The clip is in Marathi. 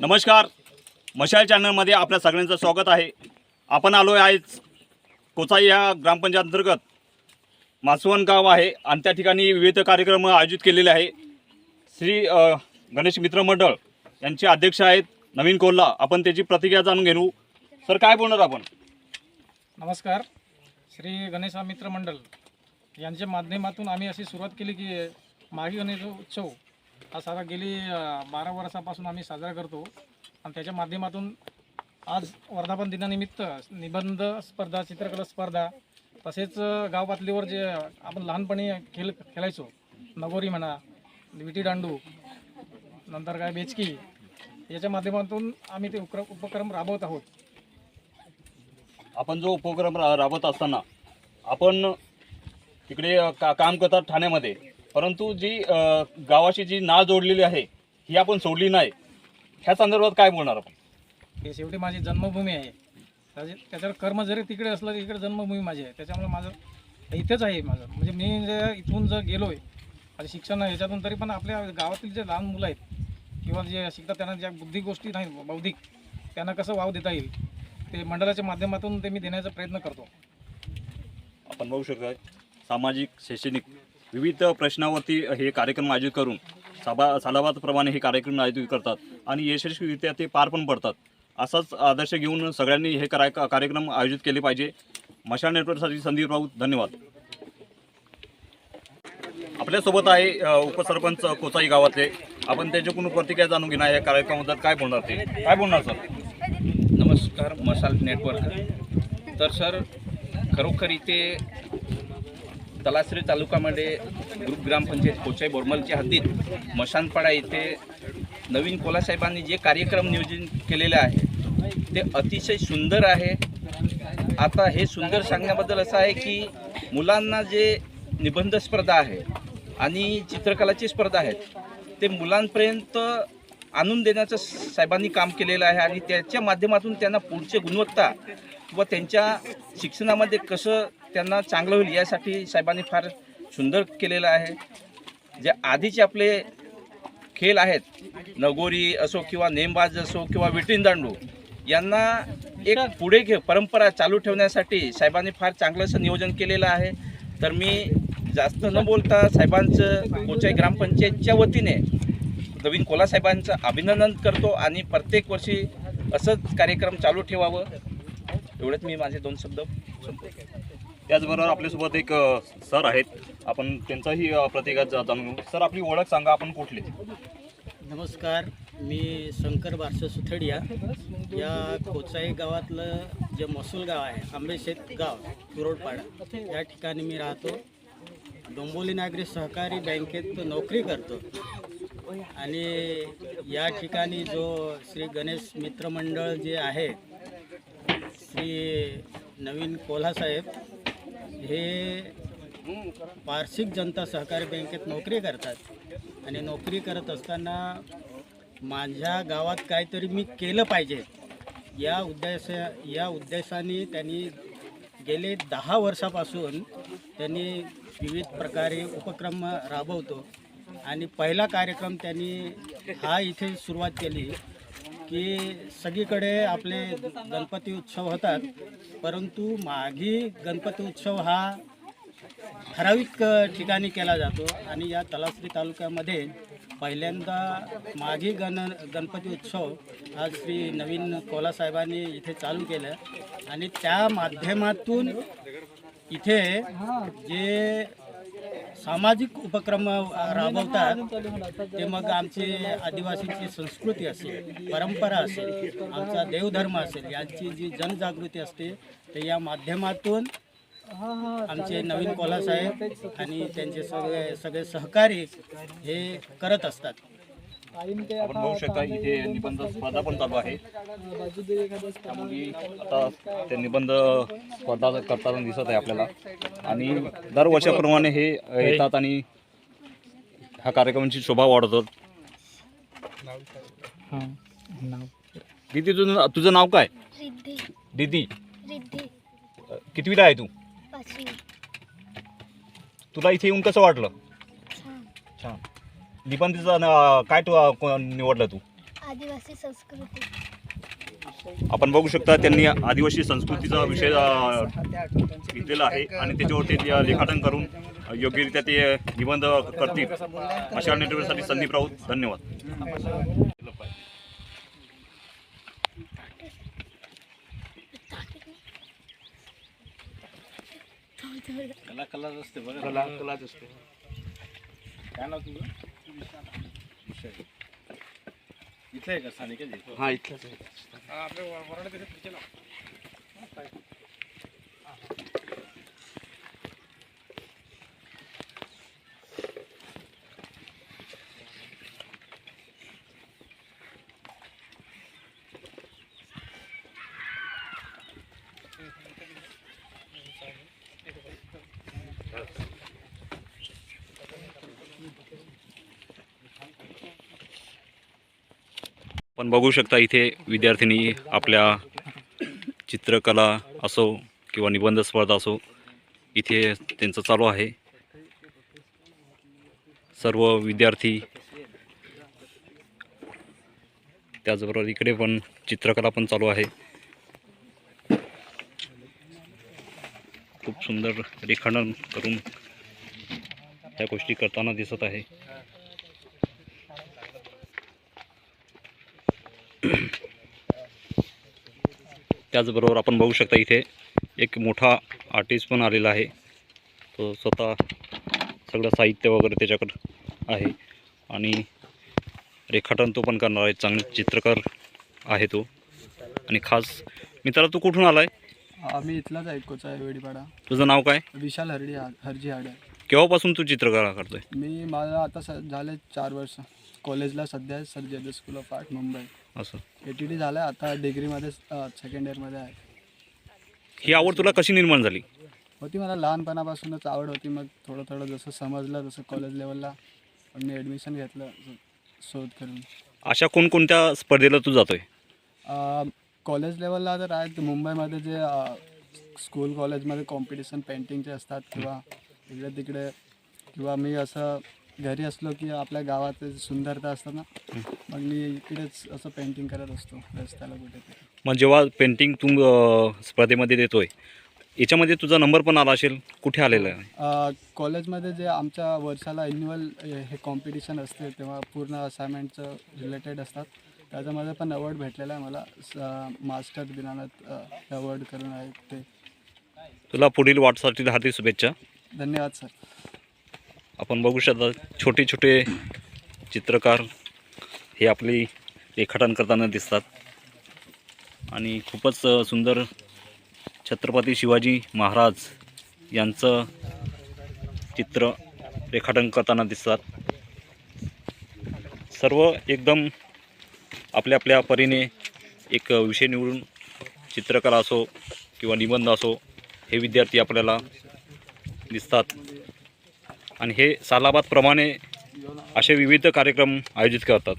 नमस्कार. मशाल चॅनलमध्ये आपल्या सगळ्यांचं स्वागत आहे. आपण आलो आहे आज कोचाई या ग्रामपंचायत अंतर्गत मासवण गाव आहे आणि त्या ठिकाणी विविध कार्यक्रम आयोजित केलेले आहे. श्री गणेश मित्र मंडळ यांचे अध्यक्ष आहेत नवीन कोल्हा. आपण त्याची प्रतिक्रिया जाणून घेऊ. सर काय बोलणार आपण? नमस्कार. श्री गणेशा मित्र मंडळ यांच्या माध्यमातून आम्ही अशी सुरुवात केली की मागी गणेश उत्सव हा सारा गेली बारा वर्षापासून आम्ही साजरा करतो. आणि त्याच्या माध्यमातून आज वर्धापन दिनानिमित्त निबंध स्पर्धा चित्रकला स्पर्धा तसेच गाव पातळीवर जे आपण लहानपणी खेळ खेळायचो. नगोरी म्हणा विटी दांडू नंतर काय बेचकी याच्या माध्यमातून आम्ही ते उपक्रम उपक्रम राबवत आहोत. आपण जो उपक्रम रा- राबवत असताना आपण तिकडे का काम करतात ठाण्यामध्ये. परंतु जी गावाशी जी नाळ जोडलेली आहे ही आपण सोडली नाही. ह्या संदर्भात काय बोलणार आपण? हे शेवटी माझी जन्मभूमी आहे. त्याचे- त्याच्यावर कर्म जरी तिकडे असलं तरी इकडे जन्मभूमी माझी आहे. त्याच्यामुळे माझं इथेच आहे माझं. म्हणजे मी जे इथून जर गेलो आहे माझे शिक्षण आहे याच्यातून तरी पण आपल्या गावातील जे लहान मुलं आहेत किंवा जे शिकतात त्यांना ज्या बुद्धी गोष्टी नाही बौद्धिक त्यांना कसं वाव देता येईल ते मंडळाच्या माध्यमातून ते मी देण्याचा प्रयत्न करतो. आपण बघू शकता सामाजिक शैक्षणिक विविध प्रश्नावरती हे कार्यक्रम आयोजित करून सभा सालाबादप्रमाणे हे कार्यक्रम आयोजित करतात आणि यशस्वीरित्या ते पार पण पडतात. असाच आदर्श घेऊन सगळ्यांनी हे करा कार्यक्रम आयोजित केले पाहिजे. मशाल नेटवर्कसाठी संदीप राऊत धन्यवाद. आपल्यासोबत आहे उपसरपंच कोचाई गावातले. आपण त्याच्याकडून प्रतिक्रिया जाणून घेणार या कार्यक्रमाबद्दल. काय बोलणार ते? काय बोलणार सर? नमस्कार मशाल नेटवर्क. तर सर खरोखर इथे तलासरी तालुक्यामध्ये ग्रुप ग्रामपंचायत कोचाई बोरमलच्या हद्दीत मशानपाडा येथे नवीन कोलासाहेबांनी जे कार्यक्रम नियोजन केलेले आहे ते अतिशय सुंदर आहे. आता हे सुंदर सांगण्याबद्दल असं आहे की मुलांना जे निबंध स्पर्धा आहे आणि चित्रकलाची स्पर्धा आहेत ते मुलांपर्यंत आणून देण्याचं साहेबांनी काम केलेलं आहे आणि त्याच्या माध्यमातून त्यांना पुढचे गुणवत्ता व त्यांच्या शिक्षणामध्ये कसं त्यांना चांगलं होईल यासाठी साहेबांनी फार सुंदर केलेलं आहे. जे आधीचे आपले खेळ आहेत नगोरी असो किंवा नेमबाज असो किंवा विटीन दांडू यांना एक पुढे घे परंपरा चालू ठेवण्यासाठी साहेबांनी फार चांगलं असं नियोजन केलेलं आहे. तर मी जास्त न बोलता साहेबांचं कोचाई ग्रामपंचायतच्या वतीने नवीन कोला साहेबांचं अभिनंदन करतो आणि प्रत्येक वर्षी असंच कार्यक्रम चालू ठेवावं. एवढंच मी माझे दोन शब्द. संपवतो. त्याचबरोबर आपल्यासोबत एक सर आहेत. आपण त्यांचाही प्रतिघात जाणून घेऊ. सर आपली ओळख सांगा आपण कुठले? नमस्कार. मी शंकर बारस सुथडिया. या कोचाई गावातलं जे महसूल गाव आहे आंबेशेत गाव कुरोडपाडा. या ठिकाणी मी राहतो. डोंबोली नागरी सहकारी बँकेत नोकरी करतो. आणि या ठिकाणी जो श्री गणेश मित्रमंडळ जे आहे श्री नवीन कोल्हासाहेब हे वार्षिक जनता सहकारी बँकेत नोकरी करतात. आणि नोकरी करत असताना माझ्या गावात काहीतरी मी केलं पाहिजे. या उद्देश या उद्देशाने त्यांनी गेले दहा वर्षापासून त्यांनी विविध प्रकारे उपक्रम राबवतो. आणि पहिला कार्यक्रम त्यांनी हा इथे सुरुवात केली. की सगळीकडे आपले गणपती उत्सव होतात परंतु मागी गणपती उत्सव हा ठराविक ठिकाणी केला जातो आणि या तलासरी तालुक्यामध्ये पहिल्यांदा माघी गण गणपती उत्सव हा श्री नवीन कोलासाहेबांनी इथे चालू केलं आणि त्या माध्यमातून इथे जे सामाजिक उपक्रम राबवतात. ते मग आमची आदिवासींची संस्कृती असेल परंपरा असेल आमचा देवधर्म असेल यांची जी जनजागृती असते ते या माध्यमातून आमचे नवीन कोल्हा साहेब आणि त्यांचे सगळे सगळे सहकारी हे करत असतात. आपण बघू शकता इथे निबंध स्पर्धा पण चालू आहे. त्यामुळे आता ते निबंध स्पर्धा करताना दिसत आहे आपल्याला. आणि दरवर्षाप्रमाणे हे येतात आणि ह्या कार्यक्रमाची शोभा वाढवतात. दीदी तुझं तुझं नाव काय? दीदी. कितवीला आहे तू? पाचवी. तुला इथे येऊन कसं वाटलं? छान. छान. निबंधीचा न- काय तू अ, को- निवडलं तू? आदिवासी संस्कृती. आपण बघू शकता त्यांनी आदिवासी संस्कृतीचा विषय अ, घेतलेला आहे आणि त्याच्यावरती ते रेखाटन करून योग्यरित्या ते निबंध करतील. अशा नेटवर्कसाठी संदीप राऊत धन्यवाद. आपण बघू. इथलं आहे का स्थानिक आहे? हा इथलंच आहे. शकता इथे विद्यार्थिनी आपल्या चित्रकला असो किंवा निबंध स्पर्धा असो इथे त्यांचं चालू आहे. सर्व विद्यार्थी त्याचबरोबर इकडे पण चित्रकला पण चालू आहे. खूप सुंदर रेखाटन करून त्या गोष्टी करताना दिसत आहे. त्याचबरोबर आपण बघू शकता इथे एक मोठा आर्टिस्ट पण आलेला आहे. तो स्वतः सगळं साहित्य वगैरे त्याच्याकडं आहे. आणि रेखाटन तो पण करणार आहे. चांगले चित्रकार आहे तो. आणि खास मित्रा तू कुठून आला आहे आम्ही इथलाच ऐकूच आहे वेडीपाडा. तुझं नाव काय? विशाल हरडी हरजी हाडे. केव्हापासून तू चित्रकला करतोय? मी मला आता स झाले चार वर्ष. कॉलेजला सध्या आहे sir JJ school of art Mumbai. असं. ए टी डी झालं आता डिग्रीमध्ये सेकंड इयरमध्ये आहे. ही आवड तुला कशी निर्माण झाली? होती मला लहानपणापासूनच आवड होती. मग थोडं थोडं जसं समजलं जसं कॉलेज लेवलला मी ॲडमिशन घेतलं शोध करून. अशा कोणकोणत्या स्पर्धेला तू जातोय? कॉलेज लेवलला तर आहेत. मुंबईमध्ये जे स्कूल कॉलेजमध्ये कॉम्पिटिशन पेंटिंगचे असतात किंवा इकडे तिकडे किंवा मी असं घरी असलो की आपल्या गावात सुंदरता असतं ना मग मी इकडेच असं पेंटिंग करत असतो रस्त्याला कुठेतरी. मग जेव्हा पेंटिंग तू अं, स्पर्धेमध्ये देतोय याच्यामध्ये तुझा नंबर पण आला असेल? कुठे आलेला आहे? कॉलेजमध्ये जे आमच्या वर्षाला ॲन्युअल हे कॉम्पिटिशन असते तेव्हा पूर्ण असाइनमेंटचं रिलेटेड असतात. त्याच्यामध्ये पण अवॉर्ड भेटलेला आहे मला. स- मास्टर दिनानाथ अवॉर्ड करून आहे ते. तुला पुढील वाटसाठी हार्दिक शुभेच्छा. धन्यवाद सर आपण बघू शकता छोटे छोटे चित्रकार हे आपली रेखाटन करताना दिसतात. आणि खूपच सुंदर छत्रपती शिवाजी महाराज यांचं चित्र रेखाटन करताना दिसतात. सर्व एकदम आपल्या आपल्या परीने एक विषय निवडून चित्रकला असो किंवा निबंध असो हे विद्यार्थी आपल्याला दिसतात. आणि हे सालाबादप्रमाणे असे विविध कार्यक्रम आयोजित करतात.